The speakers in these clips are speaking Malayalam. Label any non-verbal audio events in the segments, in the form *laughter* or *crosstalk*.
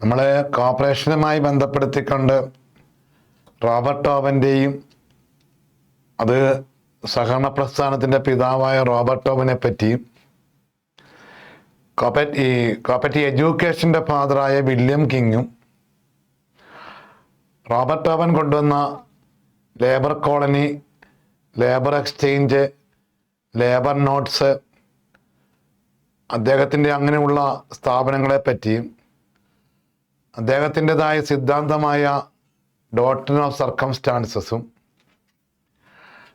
നമ്മൾ കോർപ്പറേഷനുമായി ബന്ധപ്പെടുത്തിക്കൊണ്ട് റോബർട്ട് ടോബന്റെയും അത് സഹകരണ പ്രസ്ഥാനത്തിന്റെ പിതാവായ റോബർട്ട് ടോബിനെ പറ്റിയും കോപ്പറ്റ് ഈ കോപ്പറ്റി എഡ്യൂക്കേഷന്റെ ഫാദറായ വില്യം കിങ്ങും റോബർട്ട് ടോബൻ കൊണ്ടുവന്ന labour colony labour exchange labour notes അദ്ദേഹത്തിന്റെ അങ്ങനെയുള്ള സ്ഥാപനങ്ങളെ പറ്റിയും അദ്ദേഹത്തിന്റെതായ സിദ്ധാന്തമായ ഡോട്ടൻ ഓഫ് സർക്കംസ്റ്റാൻസസും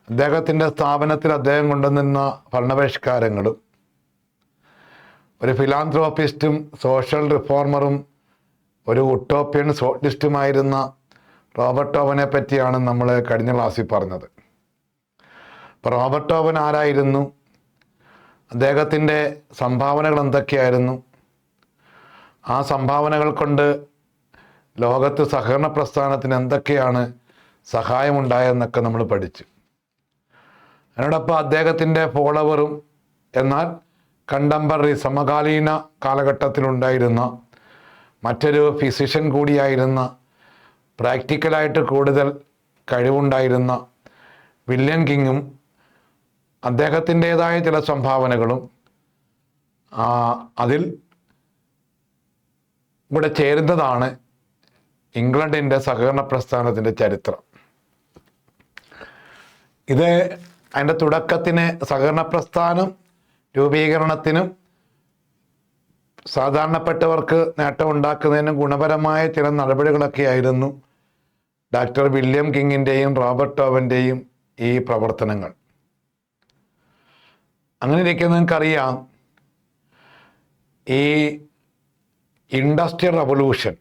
അദ്ദേഹത്തിന്റെ സ്ഥാപനത്തിൽ അദ്ദേഹം കൊണ്ടുവന്നിരുന്ന ഭരണപരിഷ്കാരങ്ങളും ഒരു ഫിലാന്ത്രോപ്പിസ്റ്റും സോഷ്യൽ റിഫോർമറും ഒരു ഉട്ടോപ്യൻ റോബർട്ട് ഓവനെ പറ്റിയാണ് നമ്മൾ കഴിഞ്ഞ ക്ലാസ്സിൽ പറഞ്ഞത്. അപ്പോൾ റോബർട്ട് ഓവൻ ആരായിരുന്നു? അദ്ദേഹത്തിന്റെ സംഭാവനകൾ എന്തൊക്കെയായിരുന്നു? ആ സംഭാവനകൾ കൊണ്ട് ലോകത്ത് സഹകരണ പ്രസ്ഥാനത്തിന് എന്തൊക്കെയാണ് സഹായമുണ്ടായെന്നൊക്കെ നമ്മൾ പഠിച്ചു. അതിനോടൊപ്പം അദ്ദേഹത്തിന്റെ ഫോളോവറും എന്നാൽ കണ്ടംപററി സമകാലീന കാലഘട്ടത്തിലുണ്ടായിരുന്ന മറ്റൊരു ഫിസിഷ്യൻ കൂടിയായിരുന്ന പ്രാക്ടിക്കലായിട്ട് കൂടുതൽ കഴിവുണ്ടായിരുന്ന വില്യം കിങ്ങും അദ്ദേഹത്തിന്റെതായ ചില സംഭാവനകളും അതിൽ ഇവിടെ ചേരുന്നതാണ് ഇംഗ്ലണ്ടിന്റെ സഹകരണ പ്രസ്ഥാനത്തിന്റെ ചരിത്രം. ഇത് അതിന്റെ തുടക്കത്തിന് സഹകരണ പ്രസ്ഥാനം രൂപീകരണത്തിനും സാധാരണപ്പെട്ടവർക്ക് നേട്ടം ഉണ്ടാക്കുന്നതിനും ഗുണപരമായ ചില നടപടികളൊക്കെ ആയിരുന്നു ഡോക്ടർ വില്യം കിങ്ങിന്റെയും റോബർട്ട് ടോവന്റെയും ഈ പ്രവർത്തനങ്ങൾ. അങ്ങനെ ഇരിക്കുന്ന നിങ്ങൾക്കറിയാം ഈ ഇൻഡസ്ട്രിയൽ റവല്യൂഷൻ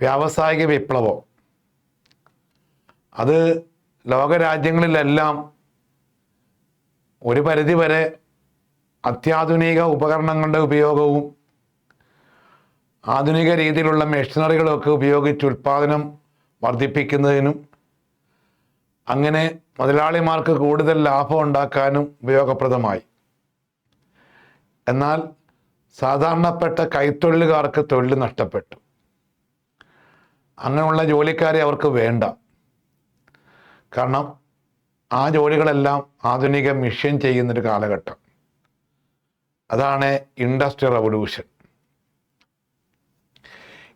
വ്യാവസായിക വിപ്ലവം. അത് ലോകരാജ്യങ്ങളിലെല്ലാം ഒരു പരിധിവരെ അത്യാധുനിക ഉപകരണങ്ങളുടെ ഉപയോഗവും ആധുനിക രീതിയിലുള്ള മെഷീനറികളൊക്കെ ഉപയോഗിച്ച് ഉൽപ്പാദനം വർദ്ധിപ്പിക്കുന്നതിനും അങ്ങനെ മുതലാളിമാർക്ക് കൂടുതൽ ലാഭം ഉണ്ടാക്കാനും ഉപയോഗപ്രദമായി. എന്നാൽ സാധാരണപ്പെട്ട കൈത്തൊഴിലുകാർക്ക് തൊഴിൽ നഷ്ടപ്പെട്ടു. അങ്ങനെയുള്ള ജോലിക്കാരെ അവർക്ക് വേണ്ട. കാരണം ആ ജോലികളെല്ലാം ആധുനിക മിഷ്യൻ ചെയ്യുന്നൊരു കാലഘട്ടം. അതാണ് ഇൻഡസ്ട്രിയൽ റവല്യൂഷൻ.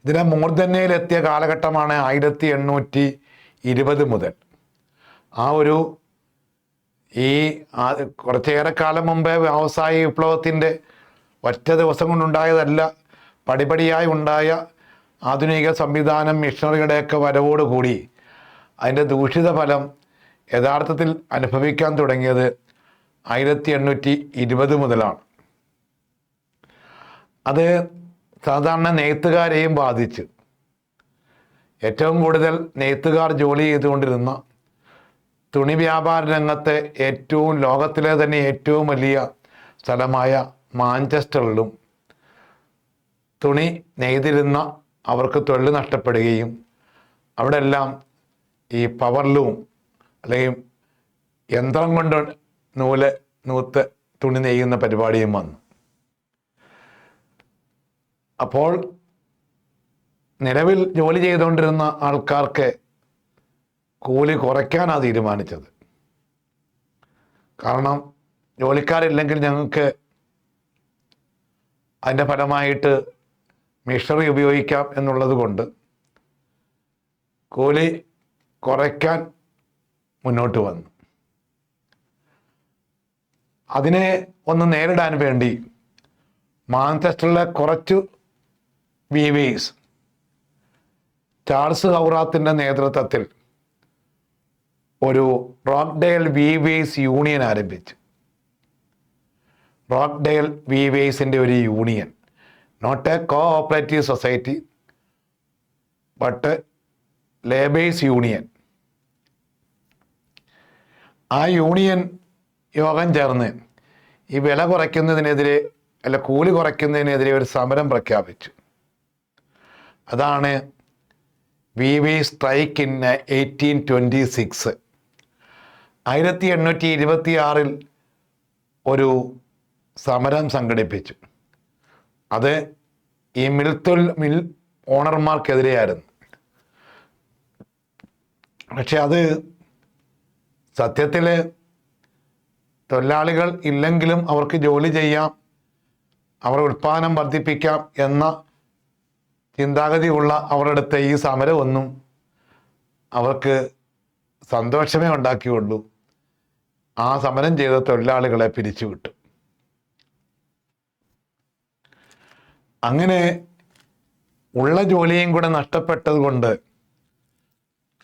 ഇതിനെ മൂർധന്യയിലെത്തിയ കാലഘട്ടമാണ് ആയിരത്തി എണ്ണൂറ്റി ഇരുപത് മുതൽ. ആ ഒരു ഈ കുറച്ചേറെ കാലം മുമ്പേ വ്യാവസായിക വിപ്ലവത്തിന്റെ ഒറ്റ ദിവസം കൊണ്ടുണ്ടായതല്ല പടിപടിയായി ഉണ്ടായ ആധുനിക സംവിധാനം മിഷണറിയുടെയൊക്കെ വരവോടുകൂടി അതിന്റെ ദൂഷിത ഫലം യഥാർത്ഥത്തിൽ അനുഭവിക്കാൻ തുടങ്ങിയത് ആയിരത്തി എണ്ണൂറ്റി ഇരുപത് മുതലാണ്. അത് സാധാരണ നെയ്ത്തുകാരെയും ബാധിച്ചു. ഏറ്റവും കൂടുതൽ നെയ്ത്തുകാർ ജോലി ചെയ്തുകൊണ്ടിരുന്ന തുണി വ്യാപാര രംഗത്തെ ഏറ്റവും ലോകത്തിലെ തന്നെ ഏറ്റവും വലിയ സ്ഥലമായ മാഞ്ചസ്റ്ററിലും തുണി നെയ്തിരുന്ന അവർക്ക് തൊഴിൽ നഷ്ടപ്പെടുകയും അവിടെ എല്ലാം ഈ പവർലൂം അല്ലെങ്കിൽ യന്ത്രം കൊണ്ട് നൂൽ നൂത്ത് തുണി നെയ്യുന്ന പരിപാടിയും വന്നു. അപ്പോൾ നിലവിൽ ജോലി ചെയ്തുകൊണ്ടിരുന്ന ആൾക്കാർക്ക് കൂലി കുറയ്ക്കാനാണ് തീരുമാനിച്ചത്. കാരണം ജോലിക്കാരില്ലെങ്കിൽ ഞങ്ങൾക്ക് അതിന്റെ ഫലമായിട്ട് മിഷണറി ഉപയോഗിക്കാം എന്നുള്ളത് കൊണ്ട് കൂലി കുറയ്ക്കാൻ മുന്നോട്ട് വന്നു. അതിനെ ഒന്ന് നേരിടാൻ വേണ്ടി മാഞ്ചസ്റ്ററിലെ കുറച്ച് വീവേഴ്സ് ചാൾസ് ഹൗറാത്തിന്റെ നേതൃത്വത്തിൽ ഒരു റോക്ക്ഡേൽ വീവേഴ്സ് യൂണിയൻ ആരംഭിച്ചു. റോക്ക്ഡേൽ വീവേഴ്സിന്റെ ഒരു union. Not a co operative society but labours union ആ യൂണിയൻ യോഗം ചേർന്ന് ഈ വില കുറയ്ക്കുന്നതിനെതിരെ അല്ല കൂലി കുറയ്ക്കുന്നതിനെതിരെ ഒരു സമരം പ്രഖ്യാപിച്ചു. അതാണ് V V strike in eighteen twenty six. ആയിരത്തി എണ്ണൂറ്റി ഇരുപത്തി ആറിൽ ഒരു സമരം സംഘടിപ്പിച്ചു. അത് ഈ മിൽത്തൊൽ മിൽ ഓണർമാർക്കെതിരെയായിരുന്നു. പക്ഷെ അത് സത്യത്തിൽ തൊഴിലാളികൾ ഇല്ലെങ്കിലും അവർക്ക് ജോലി ചെയ്യാം അവർ ഉൽപ്പാദനം വർദ്ധിപ്പിക്കാം എന്ന ചിന്താഗതിയുള്ള അവരുടെ ഈ സമരമൊന്നും അവർക്ക് സന്തോഷമേ ഉണ്ടാക്കിയുള്ളൂ. ആ സമരം ചെയ്ത തൊഴിലാളികളെ പിരിച്ചുവിട്ടു. അങ്ങനെ ഉള്ള ജോലിയും കൂടെ നഷ്ടപ്പെട്ടത് കൊണ്ട്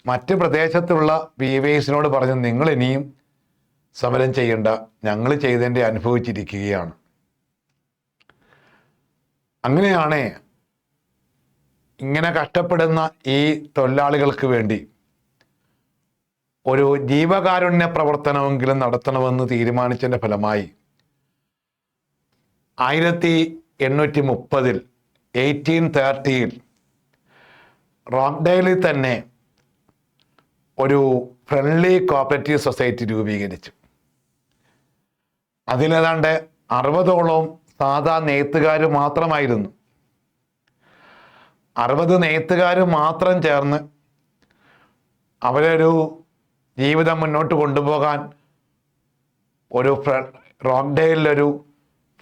മറ്റ് പ്രദേശത്തുള്ള പി വൈ പറഞ്ഞ് പറഞ്ഞു നിങ്ങൾ ഇനിയും സമരം ചെയ്യേണ്ട ഞങ്ങൾ ചെയ്തതിന്റെ അനുഭവിച്ചിരിക്കുകയാണ്. അങ്ങനെയാണ് ഇങ്ങനെ കഷ്ടപ്പെടുന്ന ഈ തൊഴിലാളികൾക്ക് വേണ്ടി ഒരു ജീവകാരുണ്യ പ്രവർത്തനമെങ്കിലും നടത്തണമെന്ന് തീരുമാനിച്ചതിന്റെ ഫലമായി ആയിരത്തി എണ്ണൂറ്റി മുപ്പതിൽ എയ്റ്റീൻ തേർട്ടിയിൽ റോക്ക്ഡെയിലിൽ തന്നെ ഒരു ഫ്രണ്ട്ലി കോപ്പറേറ്റീവ് സൊസൈറ്റി രൂപീകരിച്ചു. അതിലേതാണ്ട് അറുപതോളം സാധാ നെയ്ത്തുകാർ മാത്രമായിരുന്നു. അറുപത് നെയ്ത്തുകാർ മാത്രം ചേർന്ന് അവരൊരു ജീവിതം മുന്നോട്ട് കൊണ്ടുപോകാൻ ഒരു ഫ്ര റോക്ക്ഡെയിലൊരു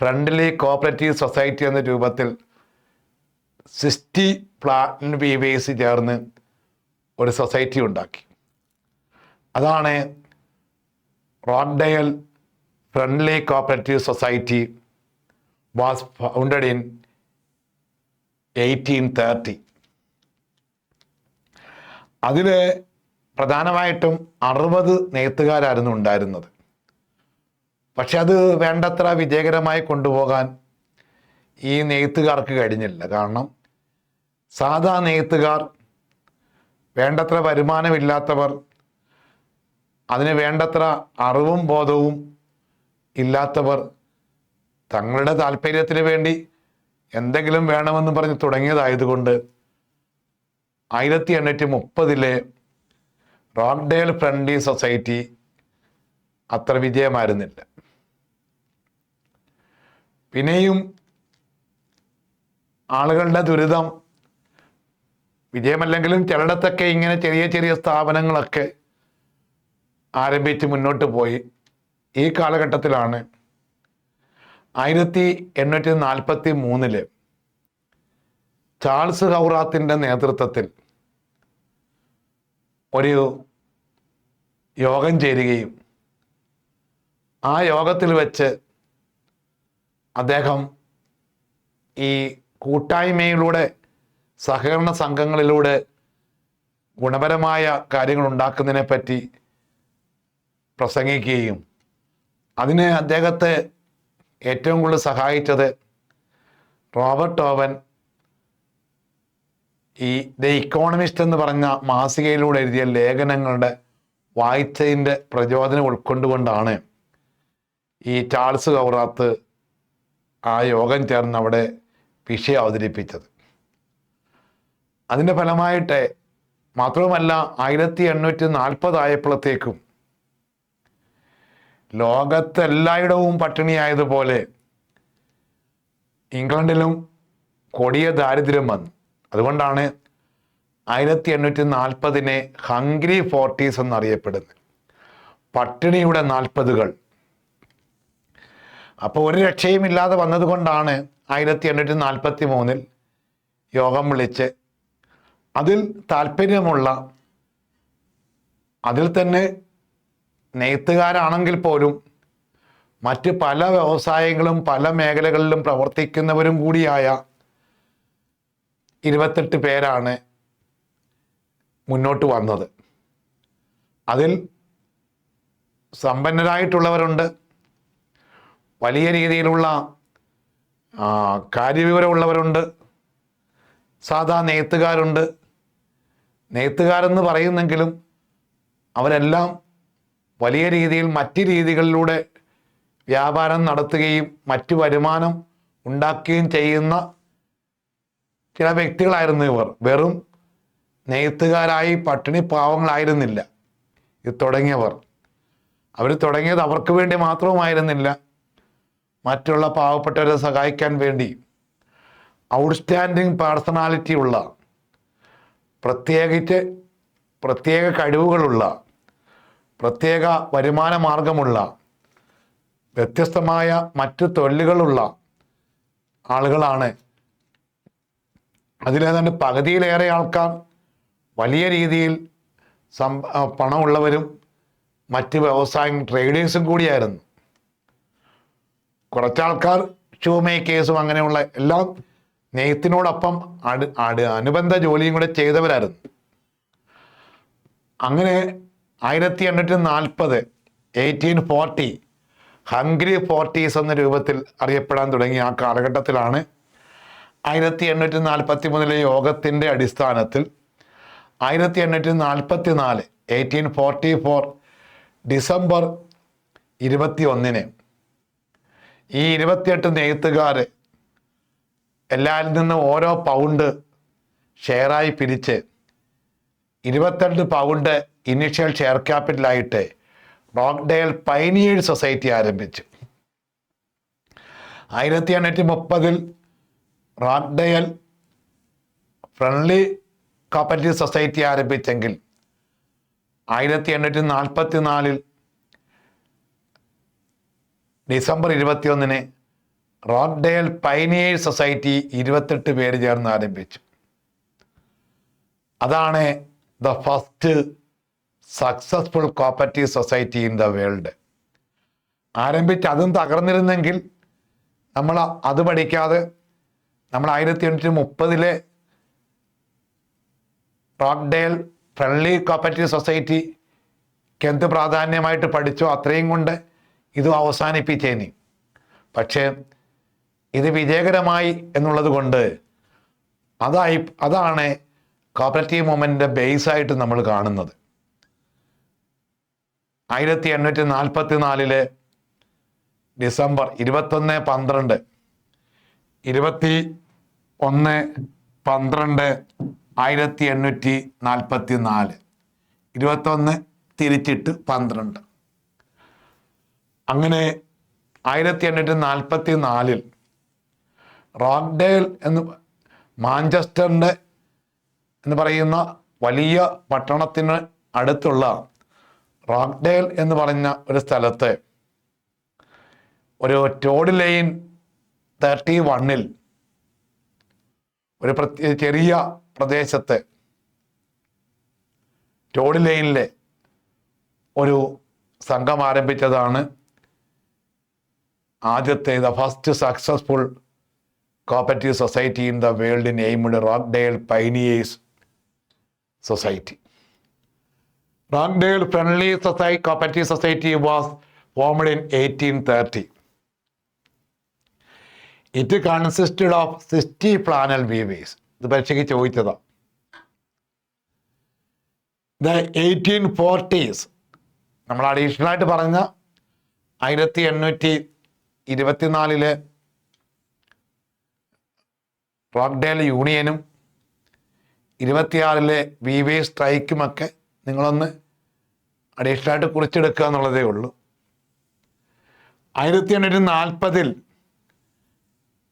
ഫ്രണ്ട്ലി കോപ്പറേറ്റീവ് സൊസൈറ്റി എന്ന രൂപത്തിൽ സിസ്റ്റി പ്ലാറ്റിൻ ബി ബേസ് ചേർന്ന് ഒരു സൊസൈറ്റി ഉണ്ടാക്കി. അതാണ് Rochdale friendly cooperative society was founded in eighteen thirty. അതിൽ പ്രധാനമായിട്ടും അറുപത് നെയ്ത്തുകാരായിരുന്നു ഉണ്ടായിരുന്നത്. പക്ഷെ അത് വേണ്ടത്ര വിജയകരമായി കൊണ്ടുപോകാൻ ഈ നെയ്ത്തുകാർക്ക് കഴിഞ്ഞില്ല. കാരണം സാധാ നെയ്ത്തുകാർ വേണ്ടത്ര വരുമാനമില്ലാത്തവർ അതിന് വേണ്ടത്ര അറിവും ബോധവും ഇല്ലാത്തവർ തങ്ങളുടെ താല്പര്യത്തിന് വേണ്ടി എന്തെങ്കിലും വേണമെന്ന് പറഞ്ഞ് തുടങ്ങിയതായതുകൊണ്ട് ആയിരത്തി എണ്ണൂറ്റി മുപ്പതിലെ റോക്ക്ഡേൽ ഫ്രണ്ട്ലി സൊസൈറ്റി അത്ര വിജയമായിരുന്നില്ല. പിന്നെയും ആളുകളുടെ ദുരിതം വിജയമല്ലെങ്കിലും ചിലയിടത്തൊക്കെ ഇങ്ങനെ ചെറിയ ചെറിയ സ്ഥാപനങ്ങളൊക്കെ ആരംഭിച്ച് മുന്നോട്ട് പോയി. ഈ കാലഘട്ടത്തിലാണ് ആയിരത്തി എണ്ണൂറ്റി നാൽപ്പത്തി മൂന്നിൽ ചാൾസ് ഹൗറാത്തിന്റെ നേതൃത്വത്തിൽ ഒരു യോഗം ചേരുകയും ആ യോഗത്തിൽ വെച്ച് അദ്ദേഹം ഈ കൂട്ടായ്മയിലൂടെ സഹകരണ സംഘങ്ങളിലൂടെ ഗുണപരമായ കാര്യങ്ങൾ ഉണ്ടാക്കുന്നതിനെ പറ്റി പ്രസംഗിക്കുകയും അതിന് അദ്ദേഹത്തെ ഏറ്റവും കൂടുതൽ സഹായിച്ചത് റോബർട്ട് ഓവൻ ഈ ദ ഇക്കോണമിസ്റ്റ് എന്ന് പറഞ്ഞ മാസികയിലൂടെ എഴുതിയ ലേഖനങ്ങളുടെ വായിച്ചതിന്റെ പ്രചോദനം ഉൾക്കൊണ്ടുകൊണ്ടാണ് ഈ ചാൾസ് കൗറാത്ത് ആ യോഗം ചേർന്ന് അവിടെ വിഷയം അവതരിപ്പിച്ചത്. അതിന്റെ ഫലമായിട്ട് മാത്രവുമല്ല ആയിരത്തി എണ്ണൂറ്റി നാൽപ്പതായപ്പോഴത്തേക്കും ലോകത്തെല്ലായിടവും പട്ടിണിയായതുപോലെ ഇംഗ്ലണ്ടിലും കൊടിയ ദാരിദ്ര്യം വന്നു. അതുകൊണ്ടാണ് ആയിരത്തി എണ്ണൂറ്റി നാൽപ്പതിനെ ഹംഗ്രി ഫോർട്ടീസ് എന്നറിയപ്പെടുന്നത്. പട്ടിണിയുടെ നാൽപ്പതുകൾ. അപ്പോൾ ഒരു രക്ഷയും ഇല്ലാതെ വന്നതുകൊണ്ടാണ് ആയിരത്തി എണ്ണൂറ്റി നാൽപ്പത്തി മൂന്നിൽ യോഗം വിളിച്ച് അതിൽ താല്പര്യമുള്ള അതിൽ തന്നെ നെയ്ത്തുകാരാണെങ്കിൽ പോലും മറ്റ് പല വ്യവസായങ്ങളും പല മേഖലകളിലും പ്രവർത്തിക്കുന്നവരും കൂടിയായ ഇരുപത്തെട്ട് പേരാണ് മുന്നോട്ട് വന്നത്. അതിൽ സമ്പന്നരായിട്ടുള്ളവരുണ്ട്. വലിയ രീതിയിലുള്ള കാര്യവിവരമുള്ളവരുണ്ട്. സാധാ നെയ്ത്തുകാരുണ്ട്. നെയ്ത്തുകാരെന്ന് പറയുന്നെങ്കിലും അവരെല്ലാം വലിയ രീതിയിൽ മറ്റ് രീതികളിലൂടെ വ്യാപാരം നടത്തുകയും മറ്റ് വരുമാനം ഉണ്ടാക്കുകയും ചെയ്യുന്ന ചില വ്യക്തികളായിരുന്നു ഇവർ. വെറും നെയ്ത്തുകാരായി പട്ടിണി പാവങ്ങളായിരുന്നില്ല. ഇത് തുടങ്ങിയവർ. അവർ തുടങ്ങിയത് അവർക്ക് വേണ്ടി മാത്രവുമായിരുന്നില്ല. മറ്റുള്ള പാവപ്പെട്ടവരെ സഹായിക്കാൻ വേണ്ടി ഔട്ട്സ്റ്റാൻഡിങ് പേഴ്സണാലിറ്റി ഉള്ള പ്രത്യേകിച്ച് പ്രത്യേക കഴിവുകളുള്ള പ്രത്യേക വരുമാന മാർഗമുള്ള വ്യത്യസ്തമായ മറ്റ് തൊഴിലുകളുള്ള ആളുകളാണ്. അതിലേതാണ്ട് പകുതിയിലേറെ ആൾക്കാർ വലിയ രീതിയിൽ സം പണമുള്ളവരും മറ്റ് വ്യവസായം ട്രേഡേഴ്സും കൂടിയായിരുന്നു. കുറച്ചാൾക്കാർ ഷൂ കേസും അങ്ങനെയുള്ള എല്ലാം നെയ്ത്തിനോടൊപ്പം അട് അനുബന്ധ ജോലിയും കൂടെ ചെയ്തവരായിരുന്നു. അങ്ങനെ ആയിരത്തി എണ്ണൂറ്റി നാൽപ്പത് എയ്റ്റീൻ ഫോർട്ടി ഹംഗ്രി ഫോർട്ടീസ് എന്ന രൂപത്തിൽ അറിയപ്പെടാൻ തുടങ്ങിയ ആ കാലഘട്ടത്തിലാണ് ആയിരത്തി എണ്ണൂറ്റി നാൽപ്പത്തി മൂന്നിലെ യോഗത്തിന്റെ അടിസ്ഥാനത്തിൽ ആയിരത്തി എണ്ണൂറ്റി നാൽപ്പത്തി നാല് എയ്റ്റീൻ ഫോർട്ടി ഫോർ ഡിസംബർ ഇരുപത്തി ഒന്നിന് ഈ ഇരുപത്തിയെട്ട് നെയ്ത്തുകാർ എല്ലാവരിൽ നിന്നും ഓരോ പൗണ്ട് ഷെയറായി പിരിച്ച് ഇരുപത്തിരണ്ട് പൗണ്ട് ഇനിഷ്യൽ ഷെയർ ക്യാപിറ്റലായിട്ട് റോക്ക്ഡേൽ പൈനിയേഴ്സ് സൊസൈറ്റി ആരംഭിച്ചു. ആയിരത്തി എണ്ണൂറ്റി മുപ്പതിൽ റോക്ക്ഡേൽ ഫ്രണ്ട്ലി കോപ്പറേറ്റീവ് സൊസൈറ്റി ആരംഭിച്ചെങ്കിൽ ആയിരത്തി എണ്ണൂറ്റി നാൽപ്പത്തി നാലിൽ ഡിസംബർ ഇരുപത്തിയൊന്നിന് റോക്ക്ഡേൽ പൈനിയേഴ്സ് സൊസൈറ്റി ഇരുപത്തെട്ട് പേര് ചേർന്ന് ആരംഭിച്ചു. അതാണ് the first successful cooperative society in the world. ആരംഭിച്ച് അതും തകർന്നിരുന്നെങ്കിൽ നമ്മൾ അത് പഠിക്കാതെ നമ്മൾ ആയിരത്തി എണ്ണൂറ്റി മുപ്പതിലെ റോക്ക്ഡേൽ ഫ്രണ്ട്ലി കോപ്പറേറ്റീവ് സൊസൈറ്റിക്ക് എന്ത് പ്രാധാന്യമായിട്ട് പഠിച്ചോ അത്രയും കൊണ്ട് ഇത് അവസാനിപ്പിച്ചേനി. പക്ഷേ ഇത് വിജയകരമായി എന്നുള്ളത് കൊണ്ട് അതായി അതാണ് കോപ്പറേറ്റീവ് മൂവ്മെന്റിന്റെ ബേസായിട്ട് നമ്മൾ കാണുന്നത്. ആയിരത്തി എണ്ണൂറ്റി നാൽപ്പത്തി നാലിൽ ഡിസംബർ ഇരുപത്തൊന്ന് പന്ത്രണ്ട് ഇരുപത്തി ഒന്ന് പന്ത്രണ്ട് ആയിരത്തി എണ്ണൂറ്റി നാൽപ്പത്തി നാല് ഇരുപത്തൊന്ന് തിരിച്ചിട്ട് പന്ത്രണ്ട്. അങ്ങനെ ആയിരത്തി എണ്ണൂറ്റി നാൽപ്പത്തി നാലിൽ റോക്ക്ഡേൽ എന്ന് മാഞ്ചസ്റ്ററിന്റെ എന്ന് പറയുന്ന വലിയ പട്ടണത്തിന് അടുത്തുള്ള റോക്ക്ഡേൽ എന്ന് പറഞ്ഞ ഒരു സ്ഥലത്ത് ഒരു ടോഡ് ലൈൻ തേർട്ടി വണ്ണിൽ ഒരു പ്രത്യേക ചെറിയ പ്രദേശത്ത് ടോഡ് ലൈനിലെ ഒരു സംഘം ആരംഭിച്ചതാണ് ആദ്യത്തെ the first successful cooperative society in the world named Rochdale pioneers society. Rochdale friendly society cooperative society was formed in eighteen thirty. It consisted of sixty flannel weavers ഇത് പരീക്ഷയ്ക്ക് ചോദിച്ചതാണ് ദ എയ്റ്റീൻ ഫോർട്ടീസ് നമ്മൾ അഡീഷണൽ ആയിട്ട് പറഞ്ഞ ആയിരത്തി എണ്ണൂറ്റി ഇരുപത്തിനാലിലെ റോക്ക്ഡേൽ യൂണിയനും ഇരുപത്തിയാറിലെ വി വി സ്ട്രൈക്കുമൊക്കെ നിങ്ങളൊന്ന് അഡീഷണലായിട്ട് കുറിച്ചെടുക്കുക എന്നുള്ളതേ ഉള്ളൂ. ആയിരത്തി എണ്ണൂറ്റി നാൽപ്പതിൽ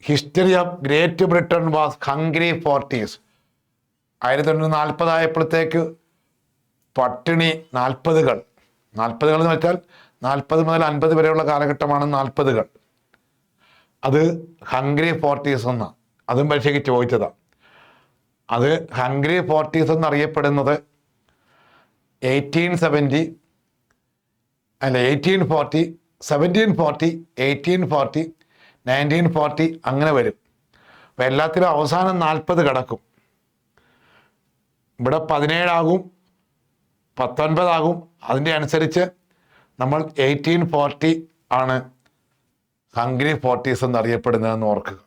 history of Great Britain was hungry forties. ആയിരത്തി എണ്ണൂറ്റി നാൽപ്പതായപ്പോഴത്തേക്ക് പട്ടിണി നാൽപ്പതുകൾ. നാൽപ്പതുകൾ എന്ന് വെച്ചാൽ നാൽപ്പത് മുതൽ അൻപത് വരെയുള്ള കാലഘട്ടമാണ് നാൽപ്പതുകൾ. അത് ഹംഗ്രി ഫോർട്ടീസ് എന്ന. അതും പരീക്ഷയ്ക്ക് ചോദിച്ചതാണ് അത് ഹംഗ്രി ഫോർട്ടീസ് എന്നറിയപ്പെടുന്നത് എയ്റ്റീൻ സെവന്റി അല്ല eighteen forty seventeen forty eighteen forty nineteen forty അങ്ങനെ വരും. അപ്പം എല്ലാത്തിലും അവസാനം നാൽപ്പത് കിടക്കും. ഇവിടെ പതിനേഴാകും പത്തൊൻപതാകും. അതിന്റെ അനുസരിച്ച് നമ്മൾ എയ്റ്റീൻ ഫോർട്ടി ആണ് ഹംഗ്രി ഫോർട്ടീസ് എന്നറിയപ്പെടുന്നതെന്ന് ഓർക്കുക.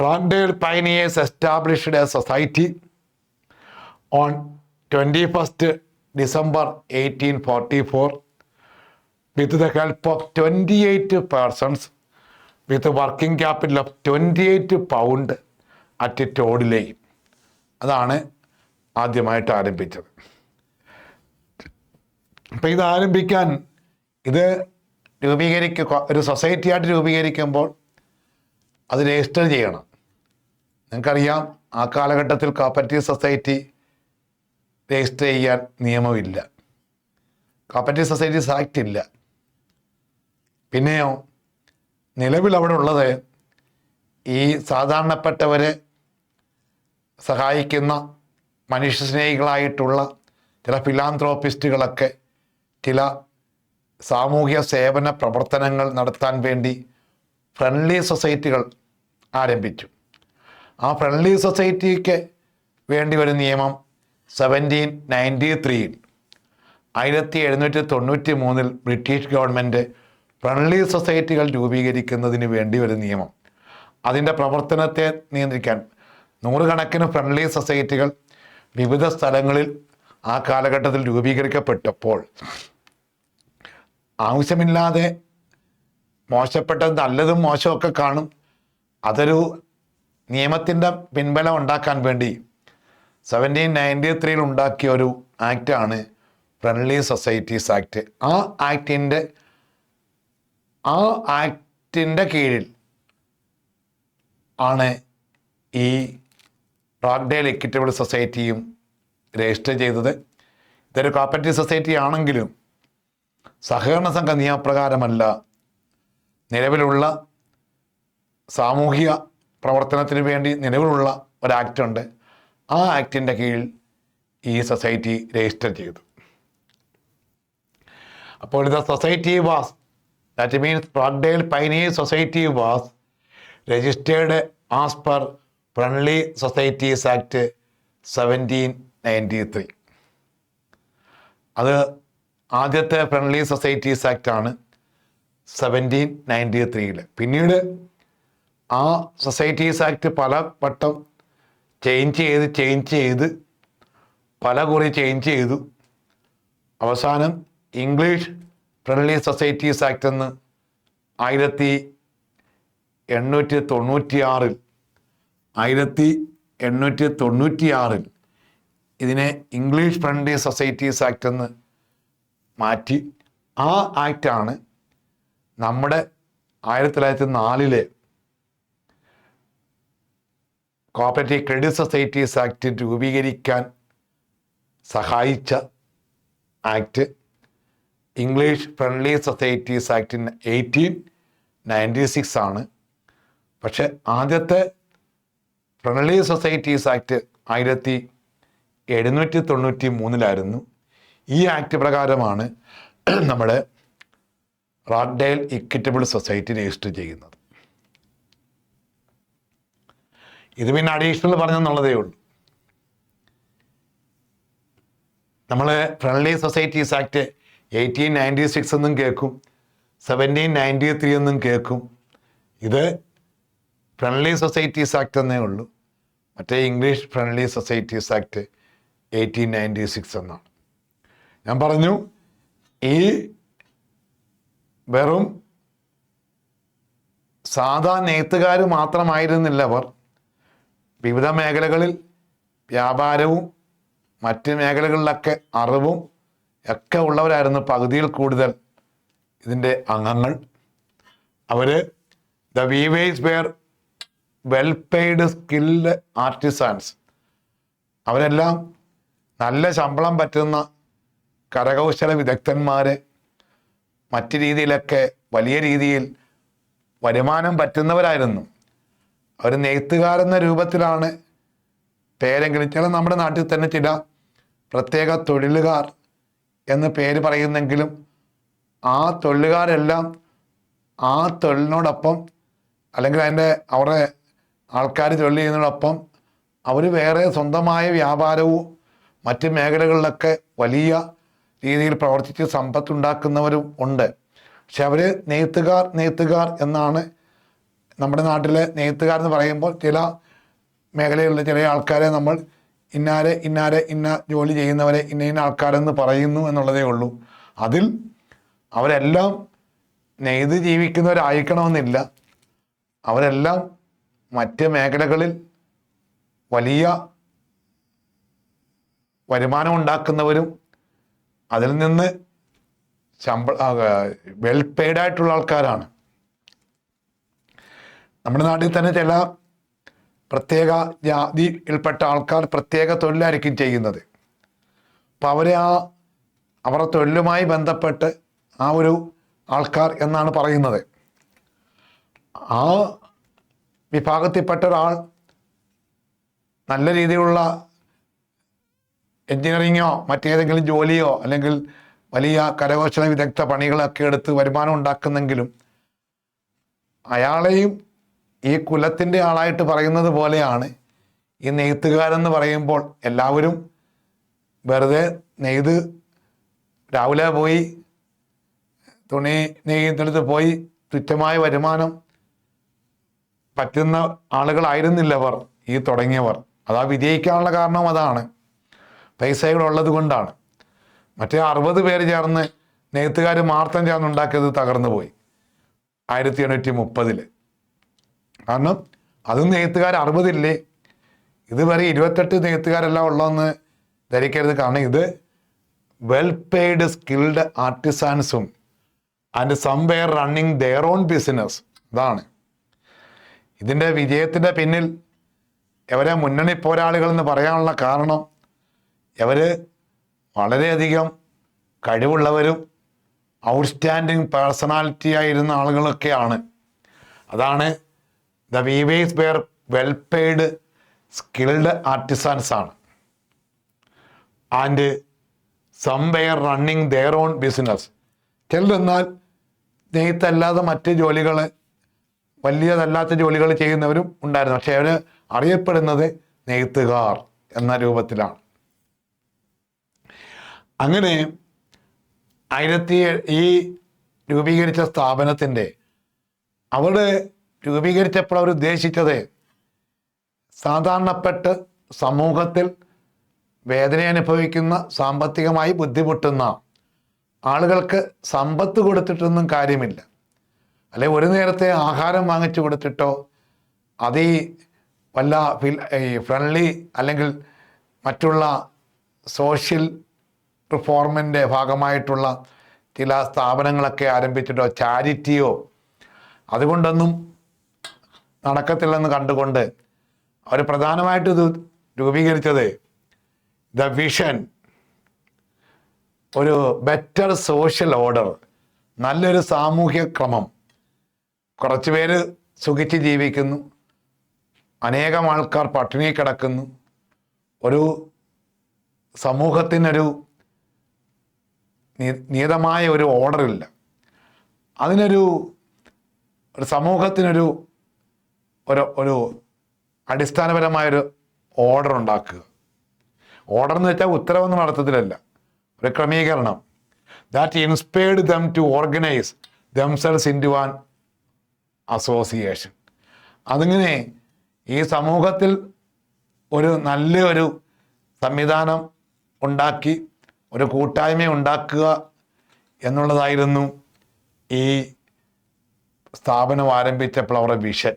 Rochdale pioneers established a society on twenty first December eighteen forty four with the help of twenty eight persons with working capital of twenty eight pound at Toad Lane അതാണ് ആദ്യമായിട്ട് ആരംഭിച്ചത്. അപ്പം ഇത് ആരംഭിക്കാൻ ഇത് രൂപീകരിക്കുക ഒരു സൊസൈറ്റി ആയിട്ട് രൂപീകരിക്കുമ്പോൾ അത് രജിസ്റ്റർ ചെയ്യണം. നിങ്ങൾക്കറിയാം ആ കാലഘട്ടത്തിൽ കോപ്പറേറ്റീവ് സൊസൈറ്റി രജിസ്റ്റർ ചെയ്യാൻ നിയമമില്ല. കോപ്പറേറ്റീവ് സൊസൈറ്റീസ് ആക്ട് ഇല്ല. പിന്നെയോ നിലവിൽ അവിടെ ഉള്ളത് ഈ സാധാരണപ്പെട്ടവരെ സഹായിക്കുന്ന മനുഷ്യസ്നേഹികളായിട്ടുള്ള ചില ഫിലാന്ത്രോപ്പിസ്റ്റുകളൊക്കെ ചില സാമൂഹ്യ സേവന പ്രവർത്തനങ്ങൾ നടത്താൻ വേണ്ടി ഫ്രണ്ട്ലി സൊസൈറ്റികൾ ആരംഭിച്ചു. ആ ഫ്രണ്ട്ലി സൊസൈറ്റിക്ക് വേണ്ടി ഒരു നിയമം സെവന്റീൻ നയന്റി ത്രീയിൽ ആയിരത്തി എഴുന്നൂറ്റി തൊണ്ണൂറ്റി മൂന്നിൽ ബ്രിട്ടീഷ് ഗവൺമെന്റ് ഫ്രണ്ട്ലി സൊസൈറ്റികൾ രൂപീകരിക്കുന്നതിന് വേണ്ടി ഒരു നിയമം. അതിന്റെ പ്രവർത്തനത്തെ നിയന്ത്രിക്കാൻ നൂറുകണക്കിന് ഫ്രണ്ട്ലി സൊസൈറ്റികൾ വിവിധ സ്ഥലങ്ങളിൽ ആ കാലഘട്ടത്തിൽ രൂപീകരിക്കപ്പെട്ടപ്പോൾ ആവശ്യമില്ലാതെ മോശപ്പെട്ടത് നല്ലതും മോശമൊക്കെ കാണും. അതൊരു നിയമത്തിന്റെ പിൻബലം ഉണ്ടാക്കാൻ വേണ്ടി സെവന്റീൻ നയന്റി ത്രീയിൽ ഉണ്ടാക്കിയ ഒരു ആക്റ്റാണ് ഫ്രണ്ട്ലി സൊസൈറ്റീസ് ആക്ട് ആ ആക്ടിന്റെ ആ ആക്ടിന്റെ കീഴിൽ ആണ് ഈ റോക്ക്ഡേൽ എക്വിറ്റബിൾ സൊസൈറ്റിയും രജിസ്റ്റർ ചെയ്തത്. ഇതൊരു കോപ്പറേറ്റീവ് സൊസൈറ്റി ആണെങ്കിലും സഹകരണ സംഘ നിയമപ്രകാരമല്ല നിലവിലുള്ള സാമൂഹിക പ്രവർത്തനത്തിന് വേണ്ടി നിലവിലുള്ള ഒരു ആക്ട് ഉണ്ട് ആ ആക്ടിന്റെ കീഴിൽ ഈ സൊസൈറ്റി രജിസ്റ്റർ ചെയ്തു. അപ്പോൾ ഇത് society was that means Rochdale pioneers society was registered as per friendly societies act seventeen ninety three അത് ആദ്യത്തെ ഫ്രണ്ട്ലി സൊസൈറ്റീസ് ആക്ട് ആണ് സെവന്റീൻ നയന്റി ത്രീയിൽ പിന്നീട് ആ സൊസൈറ്റീസ് ആക്ട് പല വട്ടം ചേഞ്ച് ചെയ്ത് ചേഞ്ച് ചെയ്ത് പല കുറി ചേഞ്ച് ചെയ്തു. അവസാനം ഇംഗ്ലീഷ് ഫ്രണ്ട്ലി സൊസൈറ്റീസ് ആക്ട് എന്ന് ആയിരത്തി എണ്ണൂറ്റി തൊണ്ണൂറ്റിയാറിൽ ആയിരത്തി എണ്ണൂറ്റി തൊണ്ണൂറ്റിയാറിൽ ഇതിനെ ഇംഗ്ലീഷ് ഫ്രണ്ട്ലി സൊസൈറ്റീസ് ആക്ട് എന്ന് മാറ്റി ആ ആക്റ്റാണ് നമ്മുടെ ആയിരത്തി തൊള്ളായിരത്തി നാലിലെ കോപ്പറേറ്റീവ് ക്രെഡിറ്റ് സൊസൈറ്റീസ് ആക്ട് രൂപീകരിക്കാൻ സഹായിച്ച act English friendly societies act eighteen ninety six ആണ്. പക്ഷെ ആദ്യത്തെ ഫ്രണ്ട്ലി സൊസൈറ്റീസ് ആക്ട് ആയിരത്തി എഴുന്നൂറ്റി തൊണ്ണൂറ്റി മൂന്നിലായിരുന്നു. ഈ ആക്ട് പ്രകാരമാണ് *clears throat* നമ്മുടെ റാഡ്ഡേൽ ഇക്വിറ്റബിൾ സൊസൈറ്റി രജിസ്റ്റർ ചെയ്യുന്നത്. ഇത് പിന്നെ അഡീഷണൽ പറഞ്ഞെന്നുള്ളതേ ഉള്ളൂ. നമ്മൾ friendly societies act eighteen ninety six എന്നും കേൾക്കും സെവന്റീൻ നയന്റി ത്രീ എന്നും കേൾക്കും. ഇത് ഫ്രണ്ട്ലി സൊസൈറ്റീസ് ആക്ട് എന്നേ ഉള്ളൂ. മറ്റേ English friendly societies act eighteen ninety six എന്നാണ്. ഞാൻ പറഞ്ഞു ഈ വെറും സാധാ നെയ്ത്തുകാർ മാത്രമായിരുന്നില്ല അവർ വിവിധ മേഖലകളിൽ വ്യാപാരവും മറ്റ് മേഖലകളിലൊക്കെ അറിവും ഒക്കെ ഉള്ളവരായിരുന്നു പകുതിയിൽ കൂടുതൽ ഇതിന്റെ അംഗങ്ങൾ. അവർ the weavers were well paid skilled artisans. അവരെല്ലാം നല്ല ശമ്പളം പറ്റുന്ന കരകൗശല വിദഗ്ധന്മാരെ മറ്റു രീതിയിലൊക്കെ വലിയ രീതിയിൽ വരുമാനം പറ്റുന്നവരായിരുന്നു. അവർ നെയ്ത്തുകാരെന്ന രൂപത്തിലാണ് പേരെങ്കിലും ചില നമ്മുടെ നാട്ടിൽ തന്നെ ചില പ്രത്യേക തൊഴിലുകാർ എന്ന് പേര് പറയുന്നെങ്കിലും ആ തൊഴിലുകാരെല്ലാം ആ തൊഴിലിനോടൊപ്പം അല്ലെങ്കിൽ അതിന്റെ അവരുടെ ആൾക്കാർ തൊഴിൽ ചെയ്യുന്നതിനോടൊപ്പം അവർ വേറെ സ്വന്തമായ വ്യാപാരവും മറ്റ് മേഖലകളിലൊക്കെ വലിയ രീതിയിൽ പ്രവർത്തിച്ച് സമ്പത്തുണ്ടാക്കുന്നവരും ഉണ്ട്. പക്ഷെ അവർ നെയ്ത്തുകാർ നെയ്ത്തുകാർ എന്നാണ് നമ്മുടെ നാട്ടിലെ നെയ്ത്തുകാർ എന്ന് പറയുമ്പോൾ ചില മേഖലകളിലെ ചില ആൾക്കാരെ നമ്മൾ ഇന്നാരെ ഇന്നാരെ ഇന്ന ജോലി ചെയ്യുന്നവരെ ഇന്ന ഇന്ന ആൾക്കാരെന്ന് പറയുന്നു എന്നുള്ളതേ ഉള്ളൂ. അതിൽ അവരെല്ലാം നെയ്ത് ജീവിക്കുന്നവരായിരിക്കണമെന്നില്ല. അവരെല്ലാം മറ്റ് മേഖലകളിൽ വലിയ വരുമാനം ഉണ്ടാക്കുന്നവരും അതിൽ നിന്ന് ശമ്പള വെൽ പെയ്ഡ് ആയിട്ടുള്ള ആൾക്കാരാണ്. നമ്മുടെ നാട്ടിൽ തന്നെ ചില പ്രത്യേക ജാതിയിൽപ്പെട്ട ആൾക്കാർ പ്രത്യേക തൊഴിലായിരിക്കും ചെയ്യുന്നത്. അപ്പം അവരെ ആ അവരുടെ തൊഴിലുമായി ബന്ധപ്പെട്ട് ആ ഒരു ആൾക്കാർ എന്നാണ് പറയുന്നത്. ആ വിഭാഗത്തിൽപ്പെട്ട ഒരാൾ നല്ല രീതിയിലുള്ള എൻജിനീയറിങ്ങോ മറ്റേതെങ്കിലും ജോലിയോ അല്ലെങ്കിൽ വലിയ കരകൗശല വിദഗ്ധ പണികളൊക്കെ എടുത്ത് വരുമാനം ഉണ്ടാക്കുന്നെങ്കിലും അയാളെയും ഈ കുലത്തിന്റെ ആളായിട്ട് പറയുന്നത് പോലെയാണ് ഈ നെയ്ത്തുകാരെന്ന് പറയുമ്പോൾ എല്ലാവരും വെറുതെ നെയ്ത് രാവിലെ പോയി തുണി നെയ്തെടുത്ത് പോയി തുച്ഛമായ വരുമാനം പറ്റുന്ന ആളുകളായിരുന്നില്ലവർ ഈ തുടങ്ങിയവർ. അതാ വിജയിക്കാനുള്ള കാരണം അതാണ്. പൈസകൾ ഉള്ളത് കൊണ്ടാണ്. മറ്റേ അറുപത് പേര് ചേർന്ന് നെയ്ത്തുകാർ മാർത്തം ചേർന്ന് ഉണ്ടാക്കിയത് തകർന്നു പോയി. ആയിരത്തി എണ്ണൂറ്റി മുപ്പതിൽ കാരണം അതും നെയ്ത്തുകാർ അറുപതില്ലേ? ഇതുവരെ ഇരുപത്തെട്ട് നെയ്ത്തുകാരെല്ലാം ഉള്ളതെന്ന് ധരിക്കരുത്. കാരണം ഇത് well paid skilled ആർട്ടിസാൻസും and some were running their own business ഇതാണ്. ഇതിന്റെ വിജയത്തിന്റെ പിന്നിൽ എവരെ മുന്നണി പോരാളികൾ എന്ന് പറയാനുള്ള കാരണം ഇവർ വളരെയധികം കഴിവുള്ളവരും ഔട്ട്സ്റ്റാൻഡിങ് പേഴ്സണാലിറ്റി ആയിരുന്ന ആളുകളൊക്കെയാണ്. അതാണ് the weavers were well paid skilled artisans ആണ്. And some were running their own business ചിലരെന്നാൽ നെയ്ത്തല്ലാതെ മറ്റ് ജോലികൾ വലിയതല്ലാത്ത ജോലികൾ ചെയ്യുന്നവരും ഉണ്ടായിരുന്നു. പക്ഷേ അവർ അറിയപ്പെടുന്നത് നെയ്ത്തുകാർ എന്ന രൂപത്തിലാണ്. അങ്ങനെ ആയിരത്തി ഈ രൂപീകരിച്ച സ്ഥാപനത്തിന്റെ അവിടെ രൂപീകരിച്ചപ്പോൾ അവർ ഉദ്ദേശിച്ചത് സാധാരണപ്പെട്ട് സമൂഹത്തിൽ വേദന അനുഭവിക്കുന്ന സാമ്പത്തികമായി ബുദ്ധിമുട്ടുന്ന ആളുകൾക്ക് സമ്പത്ത് കൊടുത്തിട്ടൊന്നും കാര്യമില്ല. അല്ലെ ഒരു നേരത്തെ ആഹാരം വാങ്ങിച്ചു കൊടുത്തിട്ടോ അത് വല്ല ഫ്രണ്ട്ലി അല്ലെങ്കിൽ മറ്റുള്ള സോഷ്യൽ റിഫോർമിന്റെ ഭാഗമായിട്ടുള്ള ചില സ്ഥാപനങ്ങളൊക്കെ ആരംഭിച്ചിട്ടോ ചാരിറ്റിയോ അതുകൊണ്ടൊന്നും നടക്കത്തില്ലെന്ന് കണ്ടുകൊണ്ട് അവർ പ്രധാനമായിട്ട് ഇത് രൂപീകരിച്ചത് ദ വിഷൻ ഒരു ബെറ്റർ സോഷ്യൽ ഓർഡർ നല്ലൊരു സാമൂഹ്യ ക്രമം. കുറച്ച് പേര് സുഖിച്ച് ജീവിക്കുന്നു അനേകം ആൾക്കാർ പട്ടിണി കിടക്കുന്നു ഒരു സമൂഹത്തിനൊരു നിയതമായ ഒരു ഓർഡർ ഇല്ല. അതിനൊരു ഒരു സമൂഹത്തിനൊരു ഒരു ഒരു അടിസ്ഥാനപരമായൊരു ഓർഡർ ഉണ്ടാക്കുക. ഓർഡർ എന്ന് വെച്ചാൽ ഉത്തരവൊന്നും നടത്തത്തിലല്ല. ഒരു ക്രമീകരണം. That inspired them to organise themselves into an association അതിങ്ങനെ ഈ സമൂഹത്തിൽ ഒരു നല്ല ഒരു സംവിധാനം ഉണ്ടാക്കി ഒരു കൂട്ടായ്മ ഉണ്ടാക്കുക എന്നുള്ളതായിരുന്നു ഈ സ്ഥാപനം ആരംഭിച്ചപ്പോൾ അവരുടെ വിഷൻ